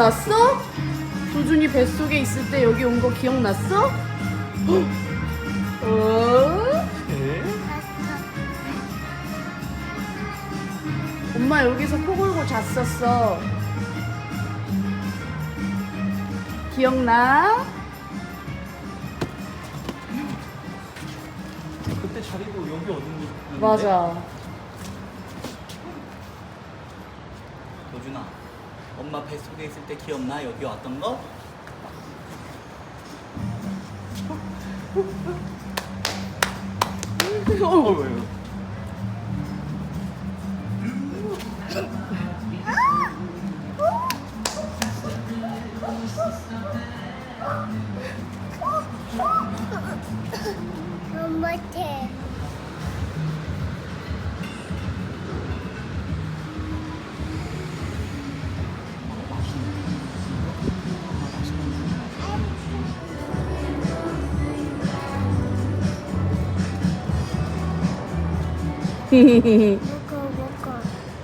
기억났어? 도준이 뱃속에 있을 때 여기 온 거 기억났어? 어? 네. 엄마 여기서 코 골고 잤었어. 기억나? 그때 자리도 여기 어딘지. 맞아. 도준아, 엄마 뱃속에 있을 때 기억나? 여기 왔던 거? 어, 왜요?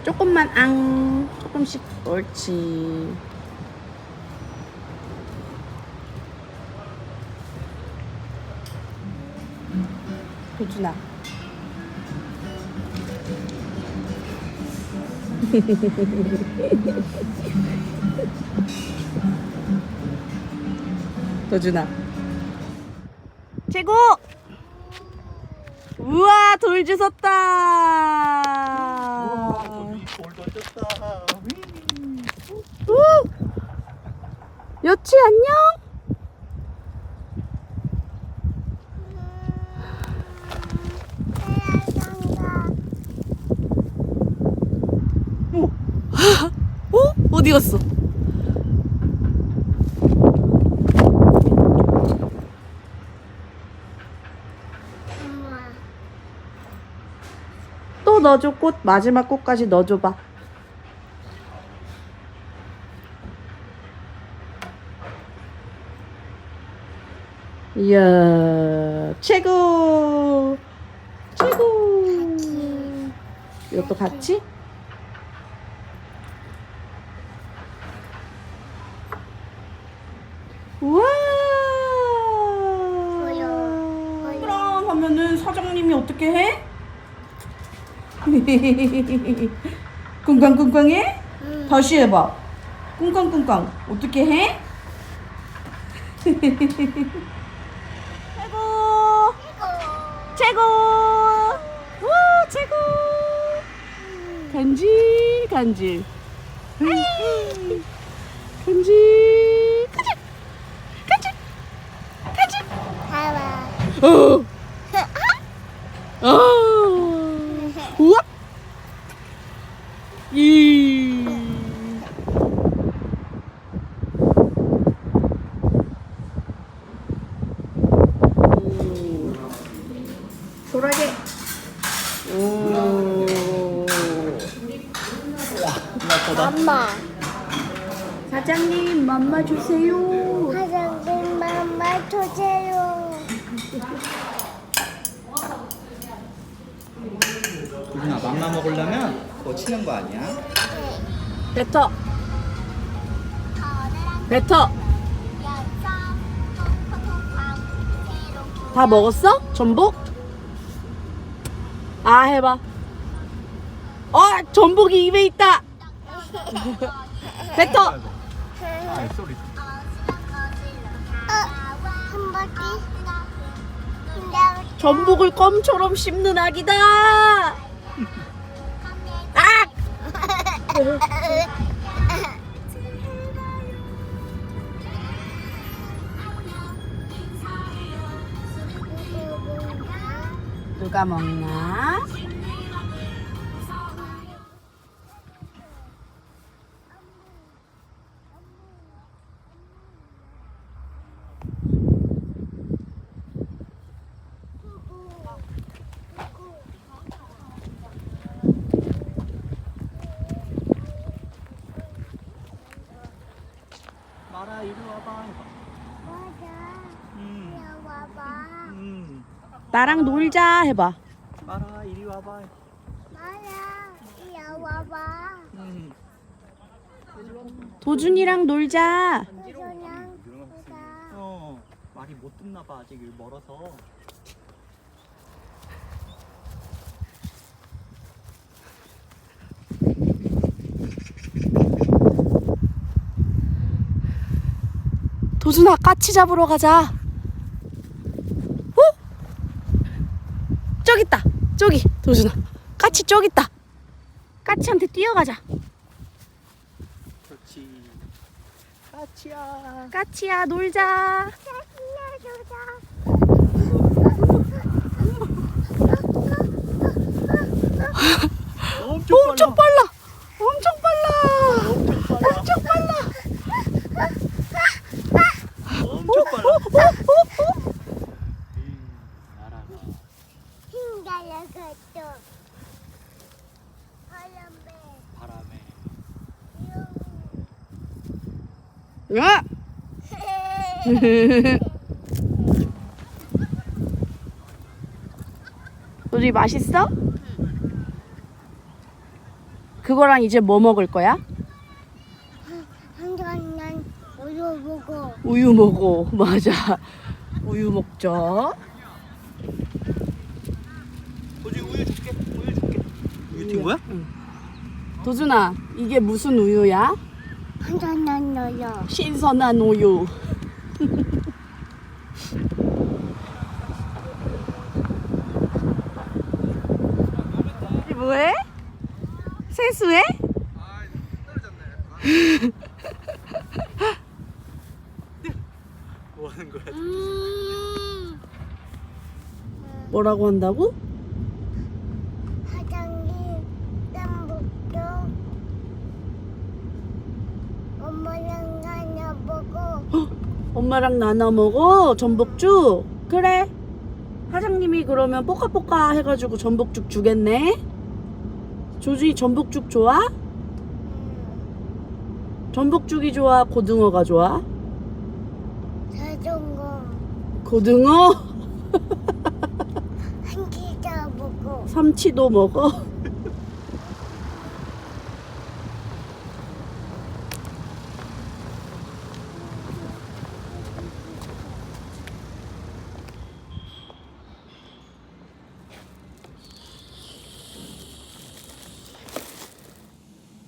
조금만 앙. 조금씩 옳지. 도준아. 도준아. 최고! 우 와 돌 주웠다 돌 던졌다. 우! 여치 안녕? 어? 어? 어디 갔어? 또 넣어줘 꽃 마지막 꽃까지 넣어줘봐 이야 최고 최고 이것도 같이? 우와. 그럼 하면은 사장님이 어떻게 해? 꿍꽝꿍꽝해? 응. 다시 해봐. 꿍꽝꿍꽝. 어떻게 해? 최고! 최고! 우 최고! 간질, 간질. 간질, 간질, 간질. 봐봐. 어! 아! 우와! 이. 소라게. 오. 생각보다. 엄마. 사장님, 맘마 주세요. 화장실 맘마 주세요. 도준아, 맘마 먹으려면 그거 치는 거 아니야? 뱉어. 뱉어. 다 먹었어? 전복? 아, 해봐. 어, 전복이 입에 있다. 뱉어. 아, 쏘리. 한 바퀴. 근데 전복을 껌처럼 씹는 아기다. 아! 누가 먹나? 마라, 이리 와봐. 맞아. 음, 이리 와봐. 음. 나랑 놀자 해봐. 마라, 이리 와봐. 맞아. 이리 와봐. 음. 도준이랑 놀자. 도전랑 보자. 어 말이 못 듣나 봐 아직 멀어서 도준아 까치 잡으러 가자. 어? 저기 있다. 저기 도준아. 까치 저기 있다. 까치한테 뛰어가자. 그렇지 까치야 까치야 놀자. 엄청 엄청 빨라. 엄청 빨라. 엄청 빨라 엄청 빨라. 엄청 빨라 어, 어, 어, 어. 음, 날아가 힘달라갔어. 바람에 바람에 야! 도준이 맛있어? 그거랑 이제 뭐 먹을 거야? 한잔 난 우유 먹어. 우유 먹어. 맞아. 우유 먹자. 도지 우유 줄게 우유 줄게 우유 튄 거야? 도준아, 이게 무슨 우유야? 한잔 난 너요. 신선한 우유. 이 뭐해? 세수해? 뭐 하는 거야? 음. 뭐라고 한다고? 사장님 땀부터 엄마랑 하나 먹어. 엄마랑 나눠 먹어 전복죽 그래 사장님이 그러면 뽀까뽀까 해가지고 전복죽 주겠네 조준이 전복죽 좋아? 음. 전복죽이 좋아 고등어가 좋아? 자전거 고등어? 한 기자 먹어. 삼치도 먹어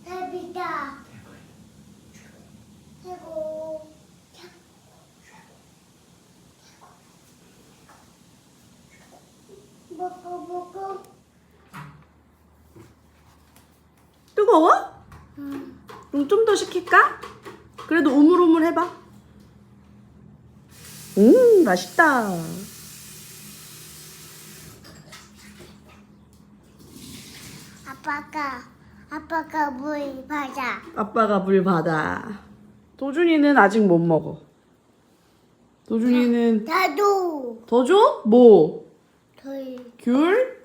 대비다. 최고. 먹고 먹고. 뜨거워? 음. 그럼 좀 더 시킬까? 그래도 오물오물 해봐 음 맛있다 아빠가 아빠가 물 받아. 아빠가 물 받아 도준이는 아직 못 먹어 도준이는 나도. 더 줘? 뭐? 귤?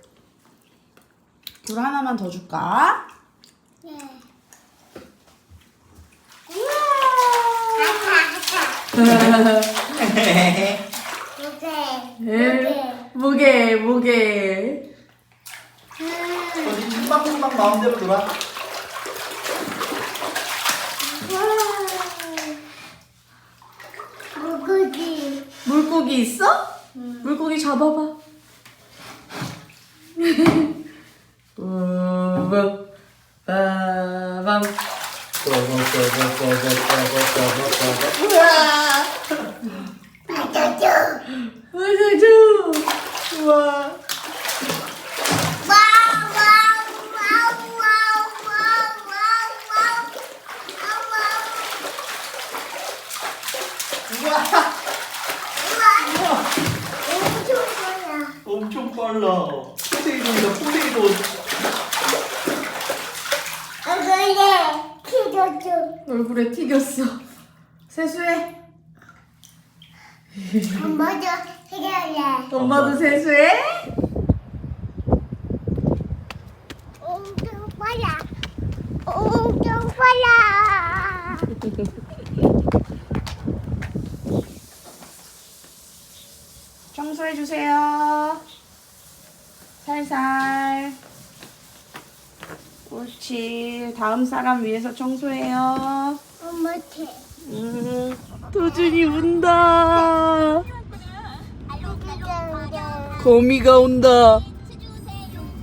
귤 하나만 더 줄까? 예. 무게. 무게 무게 도지 금방금방 마음대로 놀아 물고기. 물고기 있어? 물고기 잡아봐 우밤 빠밤 우와 맞아줘. 엄청 빨라. 포세이돈이다. 포세이돈 얼굴에 튀겨줘. 얼굴에 튀겼어 세수해 먼저 해결해. 엄마도 세수해? 엄청 빨라. 엄청 빨라. 청소해 주세요. 살살. 옳지. 다음 사람 위해서 청소해요. 엄마한테. 음, 도준이 운다. 거미가 온다.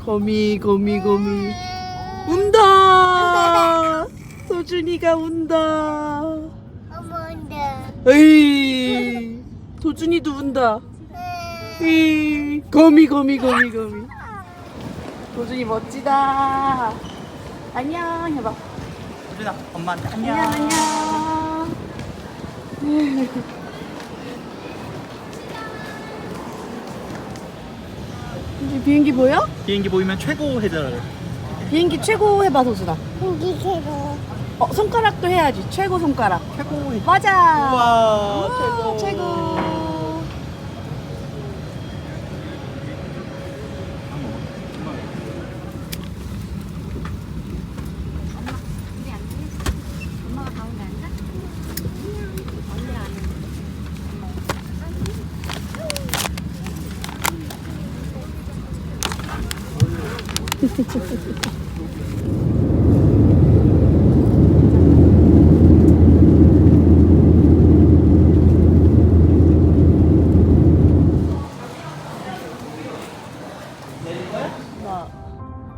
거미, 거미, 거미. 운다. 도준이가 운다. 에이, 도준이도 운다. 에이, 거미, 거미, 거미, 거미. 도준이 멋지다. 안녕 해봐. 소준아 엄마한테 안녕. 안녕, 안녕. 이제 비행기 보여? 비행기 보이면 최고 해줘라. 비행기 최고 해봐 도준아. 고기 새로. 어 손가락도 해야지. 최고 손가락. 최고 해. 맞아. 우와 아, 최고. 최고.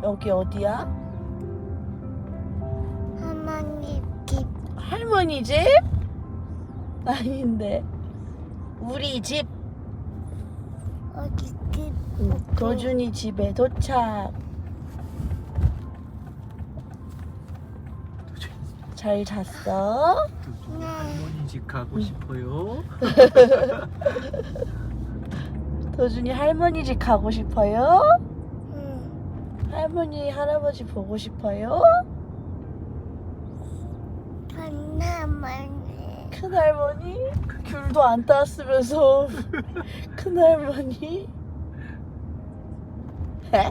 여기 어디야? 할머니 집. 할머니 집? 아닌데. 우리 집. 어디 집. 도준이 집에 도착. 잘 잤어? 네. 할머니 집 가고 싶어요. 도준이 할머니 집 가고 싶어요? 응. 할머니, 할아버지 보고 싶어요? 할머니. 큰할머니? 귤도 안 따왔으면서 큰 할머니? 에?